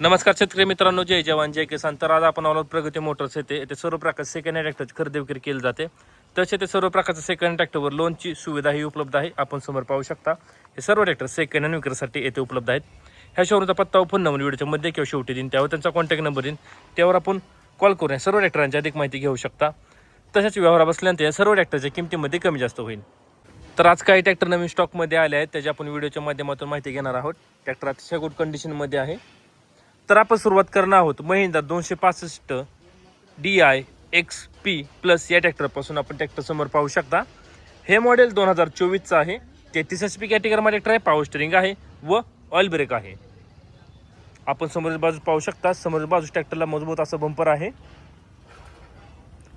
नमस्कार शेतकरी मित्रांनो जय जवान जय किसान. तर आज आपण आलो प्रगती मोटर्स येथे. येथे सर्व प्रकारचे सेकंड हँड ट्रॅक्टरची खरेदी विक्री केली जाते. तसे ते सर्व प्रकारच्या सेकंड ट्रॅक्टरवर लोनची सुविधा ही उपलब्ध आहे. आपण समोर पाहू शकता हे सर्व ट्रॅक्टर सेकंड हँड विक्रीसाठी येथे उपलब्ध आहेत. ह्या शोरूमचा पत्ता फोन नंबर व्हिडिओच्या मध्ये किंवा शेवटी देईन. त्यावर त्यांचा कॉन्टॅक्ट नंबर देईन. त्यावर आपण कॉल करून सर्व ट्रॅक्टरांची अधिक माहिती घेऊ शकता. तशाच व्यवहार बसल्यानंतर या सर्व ट्रॅक्टरच्या किमतीमध्ये कमी जास्त होईल. तर आज काही ट्रॅक्टर नवीन स्टॉकमध्ये आले आहेत. त्याची आपण व्हिडिओच्या माध्यमातून माहिती घेणार आहोत. ट्रॅक्टर अतिशय गुड कंडिशनमध्ये आहे. तर आपण सुरुवात करणार आहोत महिंद्रा दोनशे पासष्ट D I X P plus या ट्रॅक्टरपासून आपण ट्रॅक्टरसमोर पाहू शकता. हे मॉडेल दोन हजार चोवीसचं आहे. तेहतीस एच पी कॅटेगरीमध्ये ट्रॅक्टर आहे पॉवर आहे व ऑइल ब्रेक आहे. आपण समोरील बाजू पाहू शकता. समोरील बाजू ट्रॅक्टरला मजबूत असं बंपर आहे.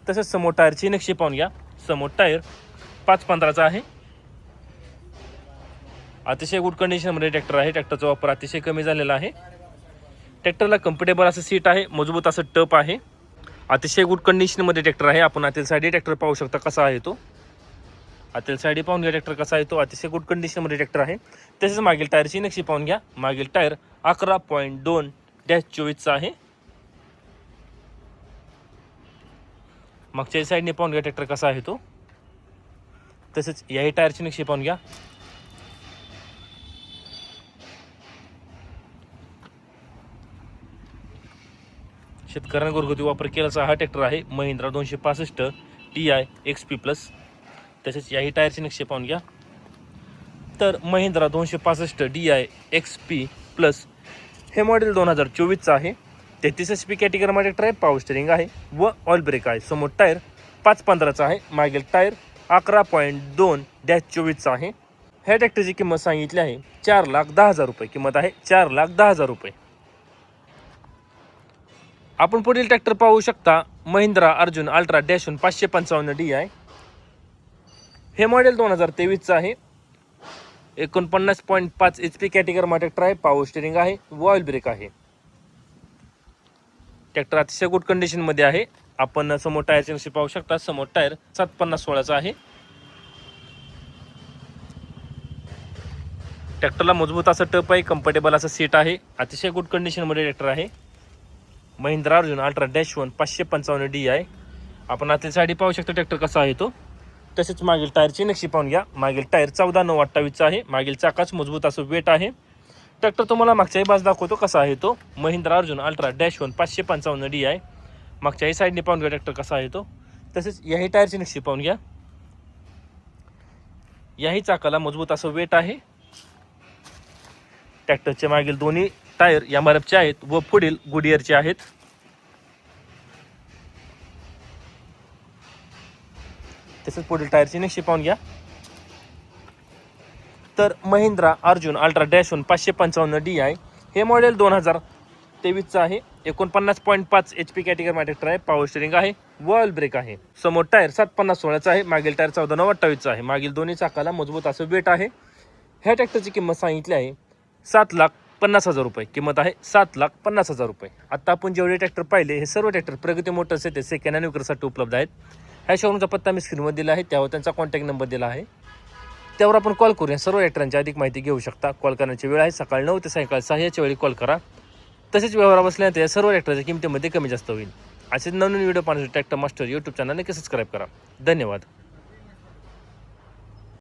तसेच समोर टायरची नक्षी पाहून घ्या. समोर टायर पाच पंधराचा आहे. अतिशय गुड कंडिशनमध्ये ट्रॅक्टर आहे. ट्रॅक्टरचा वापर अतिशय कमी झालेला आहे. ट्रॅक्टरला कम्फर्टेबल असं सीट आहे मजबूत असं टप आहे. अतिशय गुड कंडिशनमध्ये ट्रॅक्टर आहे. आपण आतील साईडी ट्रॅक्टर पाहू शकता कसा आहे तो. आतील साईडी पाहून घ्या ट्रॅक्टर कसा आहे तो. अतिशय गुड कंडिशनमध्ये ट्रॅक्टर आहे. तसेच मागील टायरची नक्षी पाहून घ्या. मागील टायर अकरा पॉईंट दोन डॅश चोवीसचा आहे. मागच्या साईडने पाहून घ्या ट्रॅक्टर कसा आहे तो. तसेच याही टायरची नक्षी पाहून घ्या. शेतकऱ्यांना घरगुती वापर केल्याचा हा ट्रॅक्टर आहे महिंद्रा दोनशे पासष्ट T I X P plus तसेच याही टायरचे नक्षे पाहून घ्या. तर महिंद्रा दोनशे पासष्ट D I X P plus हे मॉडेल दोन हजार चोवीसचं आहे. तेहतीस एच पी कॅटेगरीमध्ये ट्रॅक्टर आहे स्टेरिंग आहे व ऑइल ब्रेक आहे. समोर टायर पाच पंधराचा आहे. मागील टायर अकरा पॉईंट दोन डॅश चोवीसचा आहे. ह्या ट्रॅक्टरची किंमत सांगितली आहे. चार लाख दहा हजार रुपये. किंमत आहे चार लाख दहा हजार रुपये. आपण पुढील ट्रॅक्टर पाहू शकता. महिंद्रा अर्जुन अल्ट्रा डॅशून पाचशे पंचावन्न डी आहे. हे मॉडेल दोन हजार तेवीसचं आहे. एकोणपन्नास पॉईंट पाच एच पी कॅटेगरीमध्ये ट्रॅक्टर आहे. पावर स्टेरिंग आहे. वॉईल ऑइल ब्रेक आहे. ट्रॅक्टर अतिशय गुड कंडिशनमध्ये आहे. आपण समोर टायरचे नक्षी पाहू शकता. समोर टायर सात पन्नास सोळाचा आहे. ट्रॅक्टरला मजबूत असं टप आहे. कम्फर्टेबल असं सीट आहे. अतिशय गुड कंडिशनमध्ये ट्रॅक्टर आहे. Mahindra Arjun ultra dash one पाचशे पंचावन्न डी आहे. आपण आतील साडी पाहू शकतो ट्रॅक्टर कसा आहे तो. तसेच मागील टायरची नक्षी पाहून घ्या. मागील टायर चौदा नऊ अठ्ठावीसचा आहे. मागील चाकाच मजबूत असं वेट आहे. ट्रॅक्टर तुम्हाला मागच्याही बाज दाखवतो कसा आहे तो. Mahindra Arjun ultra dash one पाचशे पंचावन्न डी आहे. मागच्याही साईडने पाहून घ्या ट्रॅक्टर कसा आहे तो. तसेच याही टायरची नक्षी पाहून घ्या. याही चाकाला मजबूत असं वेट आहे. ट्रॅक्टरच्या मागील दोन्ही टायर या मरबचे आहेत व पुढील गुडियरचे आहेत. तसेच पुढील टायरची नक्षी पाहून घ्या. तर Mahindra Arjun ultra dash one पाचशे पंचावन्न डी आय हे मॉडेल दोन हजार तेवीसचं आहे. एकोणपन्नास पॉईंट पाच एच पी कॅटेगरी ट्रॅक्टर आहे पॉवर स्टेरिंग आहे. वॉल ब्रेक आहे. समोर टायर सात पन्नास सोळाचा आहे. मागील टायर चौदा नऊ अठ्ठावीसचा आहे. मागील दोन्ही चाकाला मजबूत असं वेट आहे. ह्या ट्रॅक्टरची किंमत सांगितली आहे सात लाख पन्नास हजार रुपये. किंमत आहे सात लाख पन्नास हजार रुपये. आता आपण जेवढे ट्रॅक्टर पाहिले हे सर्व ट्रॅक्टर प्रगती मोटर्स आहेत ते सेकंड हँड विक्रीसाठी उपलब्ध आहेत. ह्या शोरूमचा पत्ता मी स्क्रीनवर दिला आहे त्यावर त्यांचा कॉन्टॅक्ट नंबर दिला आहे. त्यावर आपण कॉल करूया. सर्व ट्रॅक्टरांची अधिक माहिती घेऊ शकता. कॉल करण्याची वेळ आहे सकाळी नऊ ते सायंकाळी सहा याच्या वेळी कॉल करा. तसेच व्यवहार बसल्यानंतर या सर्व ट्रॅक्टरच्या किमतीमध्ये कमी जास्त होईल. असेच नवीन व्हिडिओ पाहण्यासाठी ट्रॅक्टर मास्टर यूट्यूब चॅनल नक्की सबस्क्राईब करा. धन्यवाद.